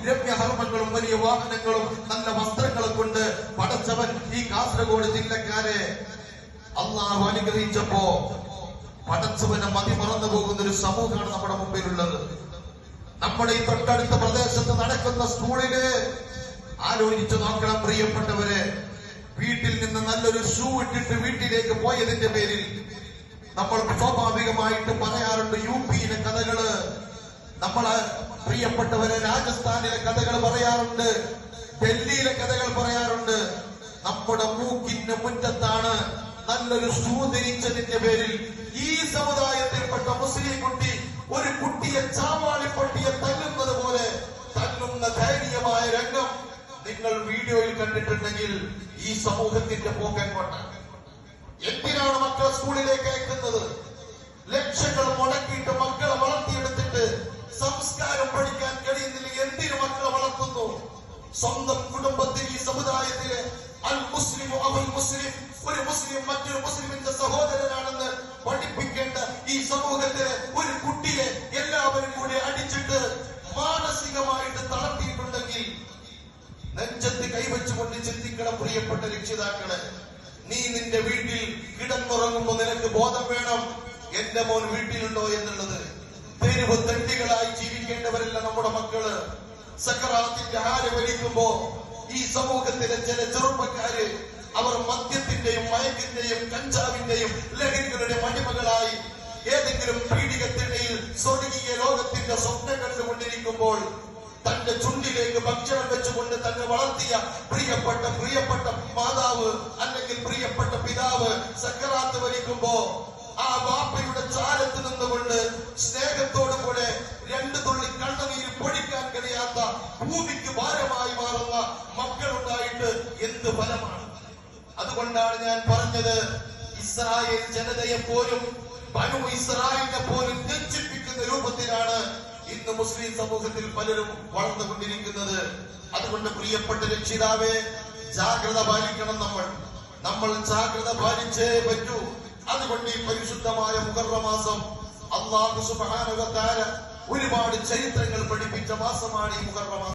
ഉപകരണങ്ങളും വലിയ വാഹനങ്ങളും നല്ല വസ്ത്രങ്ങളും കൊണ്ട് പടച്ചവൻ ഈ കാസർഗോഡ് ജില്ലക്കാരെ അള്ളാഹു അനുഗ്രഹിച്ചപ്പോ പടച്ചവനെ മതി മറന്നു പോകുന്ന ഒരു സമൂഹമാണ് നമ്മുടെ മുമ്പിലുള്ളത്. നമ്മുടെ ഈ തൊട്ടടുത്ത പ്രദേശത്ത് നടക്കുന്ന സ്കൂളിൽ ആലോചിച്ചു നോക്കണം പ്രിയപ്പെട്ടവരെ. വീട്ടിൽ നിന്ന് നല്ലൊരു ഷൂ ഇട്ടിട്ട് വീട്ടിലേക്ക് പോയതിന്റെ പേരിൽ നമ്മൾ സ്വാഭാവികമായിട്ട് പറയാറുണ്ട് യു പിയിലെ കഥകൾ നമ്മൾ പ്രിയപ്പെട്ടവരെ രാജസ്ഥാനിലെ കഥകൾ പറയാറുണ്ട് ഡൽഹിയിലെ കഥകൾ പറയാറുണ്ട്. നമ്മുടെ മൂക്കിന്റെ മുറ്റത്താണ് നല്ലൊരു ഷൂ ധരിച്ചതിന്റെ പേരിൽ ഈ സമുദായത്തിൽപ്പെട്ട മുസ്ലിം കുട്ടി ഒരു കുട്ടിയെ ചാവാളിപ്പട്ടിയെ തല്ലുന്നത് പോലെ തല്ലുന്ന ധൈര്യമായ രംഗം നിങ്ങൾ വീഡിയോയിൽ കണ്ടിട്ടുണ്ടെങ്കിൽ ഈ സമൂഹത്തിന്റെ പോക്കെങ്ങോട്ടാണ് എന്തിനാണ് മക്കളെ സ്കൂളിലേക്ക് അയക്കുന്നത്? ലക്ഷങ്ങൾ സ്വന്തം കുടുംബത്തിൽ ഈ സമുദായത്തിലെ അൽ മുസ്ലിം അവൽ മുസ്ലിം ഒരു മുസ്ലിം മറ്റൊരു മുസ്ലിമിന്റെ സഹോദരനാണെന്ന് പഠിപ്പിക്കേണ്ട ഈ സമൂഹത്തിലെ ഒരു കുട്ടിയെ എല്ലാവരും കൂടി അടിച്ചിട്ട് മാനസികമായിട്ട് തളർത്തിയിട്ടുണ്ടെങ്കിൽ നെഞ്ചത്ത് കൈവച്ചുകൊണ്ട് ചിന്തിക്കണം പ്രിയപ്പെട്ട രക്ഷിതാക്കളെ. നീ നിന്റെ വീട്ടിൽ കിടന്നുറങ്ങുമ്പോ നിനക്ക് ബോധം വേണം. എന്റെ മോൻ വീട്ടിലുണ്ടോ എന്നുള്ളത്. തെരുവ് തട്ടികളായി ജീവിക്കേണ്ടവരല്ല നമ്മുടെ മക്കൾ. സക്കറാത്തിന്റെ ഹാര വലിക്കുമ്പോ ഈ സമൂഹത്തിലെ ചില ചെറുപ്പക്കാര് അവർ മദ്യത്തിന്റെയും മയക്കിന്റെയും കഞ്ചാവിന്റെയും ലഹരികളുടെ മടിമകളായി ഏതെങ്കിലും പീഡികത്തിനിടയിൽ സ്വർഗീയ ലോകത്തിന്റെ സ്വപ്നം കണ്ടുകൊണ്ടിരിക്കുമ്പോൾ തന്റെ ചുണ്ടിലേക്ക് ഭക്ഷണം വെച്ചുകൊണ്ട് തന്നെ വളർത്തിയ പ്രിയപ്പെട്ട പ്രിയപ്പെട്ട മാതാവ് അല്ലെങ്കിൽ പ്രിയപ്പെട്ട പിതാവ് സക്കറാത്ത് വലിക്കുമ്പോ ആ വാപ്പയുടെ ചാരത്ത് ഭൂമിക്ക് ഭാരമായി മാറുന്ന മക്കളുണ്ടായിട്ട് എന്ത് ഫലമാണ്? അതുകൊണ്ടാണ് ഞാൻ പറഞ്ഞത് ഇസ്രായേൽ ജനതയെ പോലും ബനു ഇസ്രായേലിനെ പോലും തെറ്റിപ്പിക്കുന്ന രൂപത്തിലാണ് ഇന്ന് മുസ്ലിം സമൂഹത്തിൽ പലരും വളർന്നുകൊണ്ടിരിക്കുന്നത്. അതുകൊണ്ട് പ്രിയപ്പെട്ട രക്ഷിതാവേ ജാഗ്രത പാലിക്കണം നമ്മൾ. നമ്മൾ ജാഗ്രത പാലിച്ചേ പറ്റൂ. അതുകൊണ്ട് ഈ പരിശുദ്ധമായ മുഖർമാസം മാസം അള്ളാഹു തആല ഒരുപാട് ചരിത്രങ്ങൾ പഠിപ്പിച്ച മാസമാണ് ഈ മുഹറ. മാസം